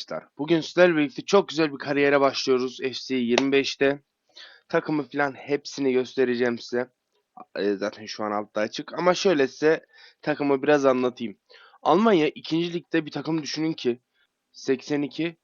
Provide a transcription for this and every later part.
Arkadaşlar, Bugün sizlerle birlikte çok güzel bir kariyere başlıyoruz FC 25'te. Takımı falan hepsini göstereceğim size. E, Zaten şu an altta açık. Ama şöyle size takımı biraz anlatayım. Almanya 2. ligde bir takım düşünün ki 82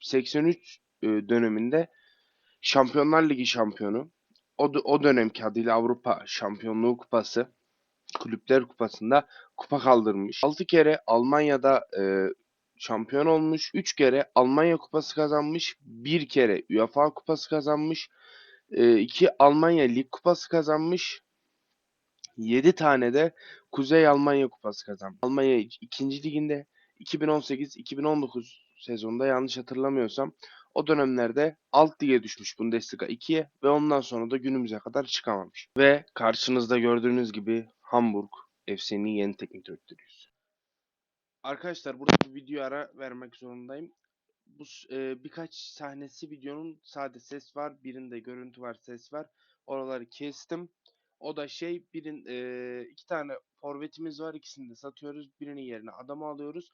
83 e, döneminde Şampiyonlar Ligi şampiyonu. O, o dönemki adıyla Avrupa Şampiyonluğu Kupası. Kulüpler Kupası'nda kupa kaldırmış. 6 kere Almanya'da e, şampiyon olmuş. 3 kere Almanya Kupası kazanmış. 1 kere UEFA Kupası kazanmış. 2 Almanya Lig Kupası kazanmış. 7 tane de Kuzey Almanya Kupası kazanmış. Almanya 2. liginde 2018-2019 sezonunda yanlış hatırlamıyorsam o dönemlerde alt lige düşmüş Bundesliga 2'ye ve ondan sonra da günümüze kadar çıkamamış. Ve karşınızda gördüğünüz gibi Hamburg FC'nin yeni teknik direktörüyüz. Arkadaşlar burada bir video ara vermek zorundayım. Bu e, birkaç sahnesi videonun sade ses var, birinde görüntü var, ses var. Oraları kestim. O da şey, birin e, iki tane forvetimiz var, ikisini de satıyoruz. Birinin yerine adamı alıyoruz.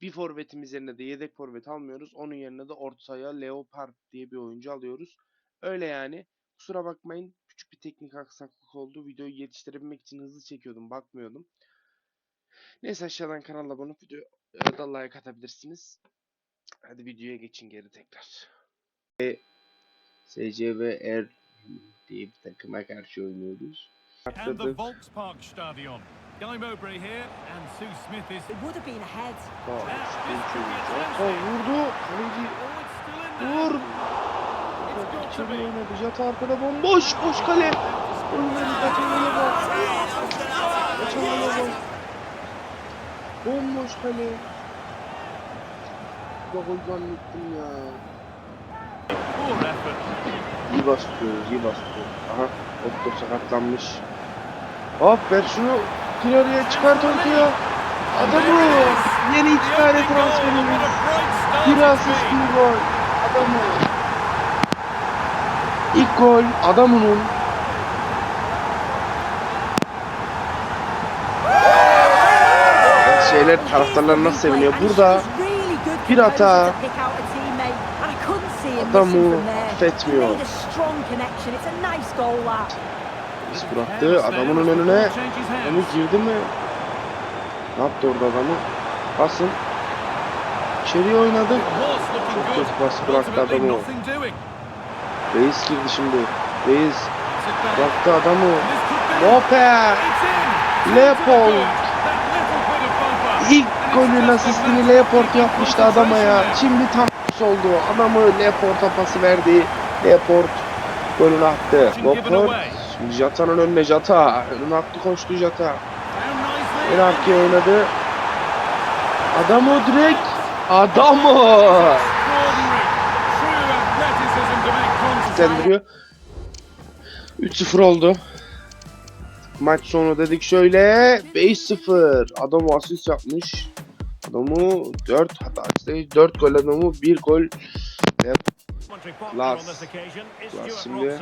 Bir forvetimiz yerine de yedek forvet almıyoruz. Onun yerine de ortaya Leopard diye bir oyuncu alıyoruz. Öyle yani. Kusura bakmayın. Küçük bir teknik aksaklık oldu. Videoyu yetiştirebilmek için hızlı çekiyordum. Bakmıyordum. Neyse aşağıdan kanala abone olup videoya da like atabilirsiniz. Hadi videoya geçin geri tekrar. Ve SCV Er diye bir takıma karşı oynuyoruz. And the. Volkspark Stadion. Guy Mowbray here and Sue Smith is. It would have been ahead. Aa, vurdu. Kaleci Oh, vur. İçeri oynadı. Jata arkada bomboş. Boş kale. Önleri kaçırmaya bak. Kaçırmaya bak. Bomboş kale. Ya gol zannettim ya. İyi bastırıyoruz, iyi bastırıyoruz. Aha, Otto sakatlanmış. Hop ver şunu. Kirariye çıkart ortaya. Adamı. Yeni iki tane transferimiz. Bir asist bir gol. Adamı. İlk gol adamının. Şeyler taraftarlar nasıl seviniyor. Burada bir hata. Adamı affetmiyor. Biz bıraktı adamının önüne. Adamı girdi mi? Ne yaptı orada adamı? Basın. İçeriye oynadı. Çok kötü pas bıraktı adamı. Reis girdi şimdi. Reis bıraktı adamı. Lope. Leopold. İlk golün asistini Leopold yapmıştı adama ya. Şimdi tam oldu. Adamı Leopold'a pası verdi. Leopold golünü attı. Şimdi Jata'nın önüne Jata. Önüne attı koştu Jata. En arkaya oynadı. Adamı direkt. Adamı. Sendiriyor. 3-0 oldu. Maç sonu dedik şöyle 5-0. Adam asist yapmış. Adamı 4 hatta 4 gol adamı 1 gol Las. Las şimdi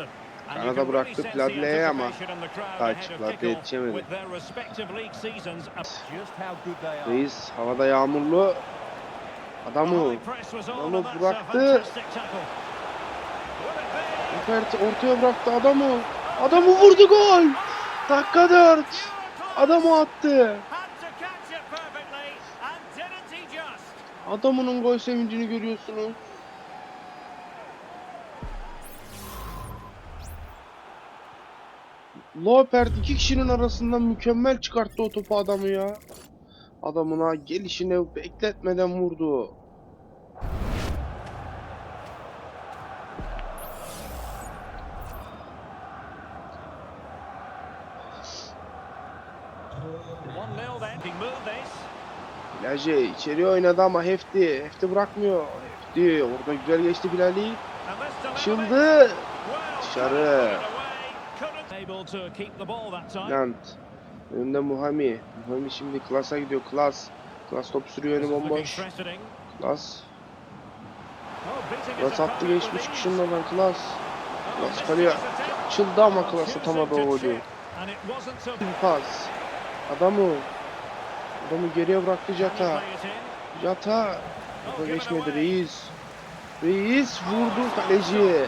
Kanada bıraktı Pladley'e ama kaç Pladley yetişemedi. Reis havada yağmurlu. Adamı Adamı bıraktı. Rupert ortaya bıraktı adamı. Adamı vurdu gol. Dakika 4. Adamı attı. Adamının gol sevincini görüyorsunuz. Lopert iki kişinin arasından mükemmel çıkarttı o topu adamı ya. Adamına gelişine bekletmeden vurdu. Plajı içeri oynadı ama Hefti. Hefti bırakmıyor. Hefti orada güzel geçti Bilali. Açıldı. Dışarı. Lant. Önünde Muhami. Muhami şimdi klasa gidiyor. Klas. Klas top sürüyor önü bomboş. Klas. Klas attı geçmiş kişinin oradan Klas. Klas kaleye açıldı ama Klas atamadı o golü. Pas. Adamı. Adamı geriye bıraktı Jata. Jata. Topa geçmedi reis. Reis vurdu kaleci.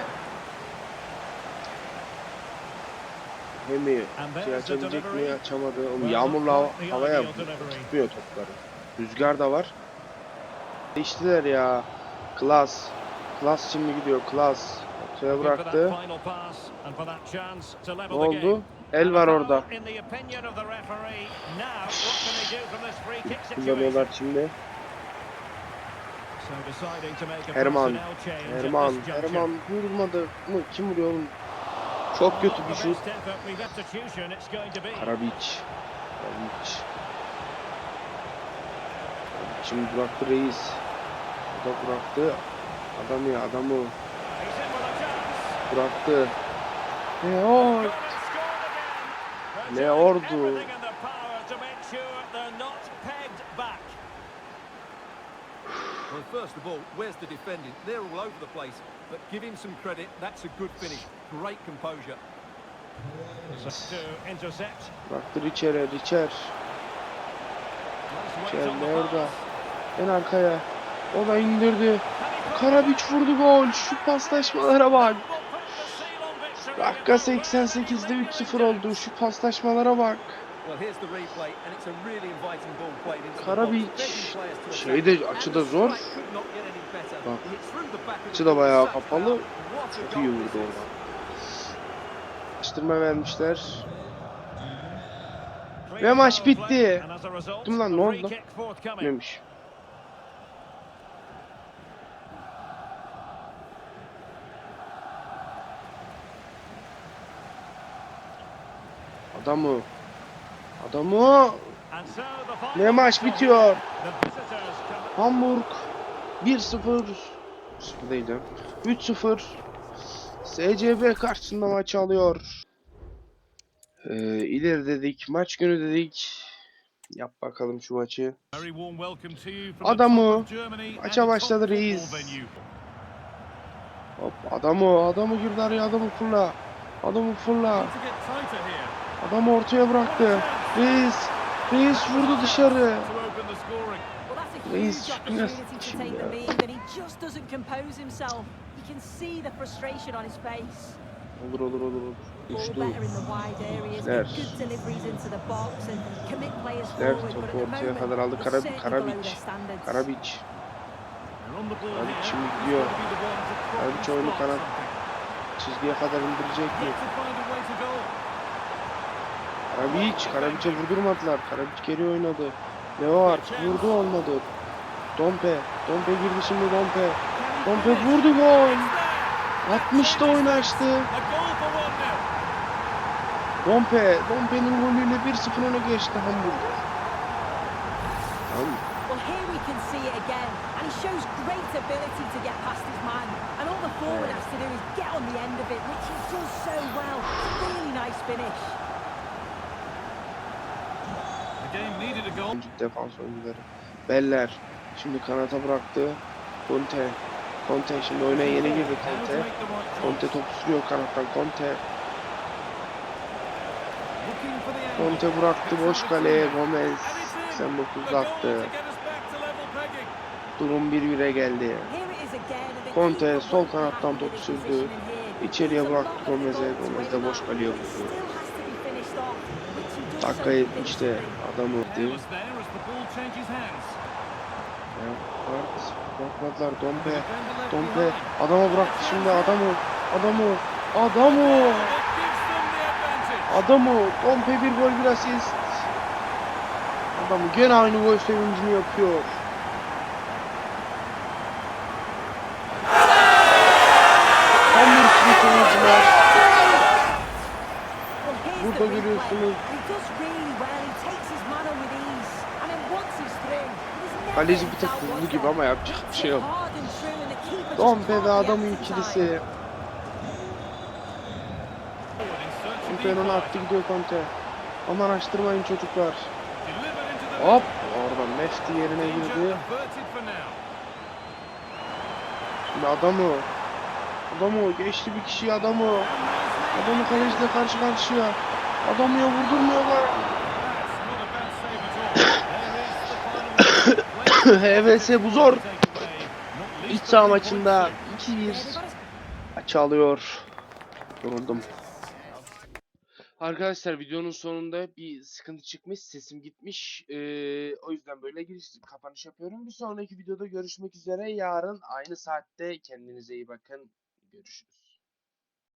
Hemi şey açabilecek mi açamadı. Oğlum yağmurla havaya tutmuyor topları. Rüzgar da var. Değiştiler ya. Klas. Klas şimdi gidiyor. Klas. That bıraktı. Ne oldu? El var orada. Kullanıyorlar şimdi. Herman. Herman. Herman vurmadı mı? Kim vuruyor oğlum? Çok kötü bir şut. Karabiç. Karabiç. Şimdi bıraktı reis. O da bıraktı. Adamı ya adamı bıraktı. Ne o? Scored again. Ne ordu? Well, first of all, where's the defending? They're all over the place. But give him some credit. That's a good finish. Great composure. To intercept. Richer on the nerede? pass. En arkaya. O da indirdi. Karabiç vurdu gol. Şu paslaşmalara bak. Dakika in that 88'de 3-0 oldu. Şu paslaşmalara bak. To Şey de açı da zor. Bak. Açı da bayağı kapalı. Çok iyi vurdu is. oradan. Açtırma vermişler. Ve maç bitti. Dur lan, ne oldu? Neymiş? Adamı. Adamı. Ne maç bitiyor? Hamburg 1-0 0 değil canım. 3-0 SCB karşısında maç alıyor. Ee, ileri dedik, maç günü dedik. Yap bakalım şu maçı. Adamı. Maça başladı reis. Hop adamı, adamı girdi araya, adamı fırla. Adamı fırla. Adamı ortaya bıraktı. Reis, Reis vurdu dışarı. Reis to şimdi ya. Olur olur olur Ver, forward. But topu ortaya kadar aldı. Kara-. Karabiç. Abi here. şimdi gidiyor. çoğunu block kanat-. Çizgiye kadar indirecek mi? Yet to find a way to go. Karabiç, Karabiç'e vurdurmadılar. Karabiç geri oynadı. Leo Art vurdu olmadı. Dompe, Dompe girdi şimdi Dompe. Dompe vurdu gol. 60'ta oyunu açtı. A goal for one now. Dompe, Dompe'nin golüyle 1-0 öne geçti Hamburg. Tamam. Well, here we can see it again, and he shows great ability to get past his man. And all the forward has to do is get on the end of it, which he does so well. Really nice finish. The game needed a goal. Oyuncu defans oyuncuları. Beller. Şimdi kanata bıraktı. Conte. Conte şimdi oyuna yeni girdi Conte. Conte top sürüyor kanattan. Conte. Conte bıraktı boş kaleye. Gomez. And it's in. 89 A goal attı. Durum 1-1'e geldi. Conte sol kanattan happy top with his sürdü. İçeriye bıraktı Gomez'e. Gomez de boş kaleye vurdu. The ball changes hands. Art. Bırakmadılar Dompe. Dompe. Adama bıraktı şimdi adamı. Adamı. Adamı. Adamı. Dompe bir gol bir asist. Adamı gene aynı gol sevincini yapıyor. Hamburg Spor oyuncular. Well, here's Burada the replay. görüyorsunuz. He does really well. He takes his man on with ease. And then once he's through, there's never Kaleci bir doubt, hızlı gibi ama yapacak bir şey yok. Dompe ve adamın ikilisi. Forward in search of Conte the önüne attı gidiyor Conte. Aman açtırmayın çocuklar. Hop. Oradan Mefti yerine girdi. Şimdi adamı. Adamı geçti bir kişi adamı. Adamı kaleciyle karşı karşıya. Adamıya vurdurmuyorlar. That's not a bad save at all. There is the final whistle. Players HVS bu zor. iç saha maçında 2-1 Maç alıyor. Yoruldum. Arkadaşlar videonun sonunda bir sıkıntı çıkmış. Sesim gitmiş. Ee, o yüzden böyle giriş kapanış yapıyorum. Bir sonraki videoda görüşmek üzere. Yarın aynı saatte kendinize iyi bakın. Görüşürüz.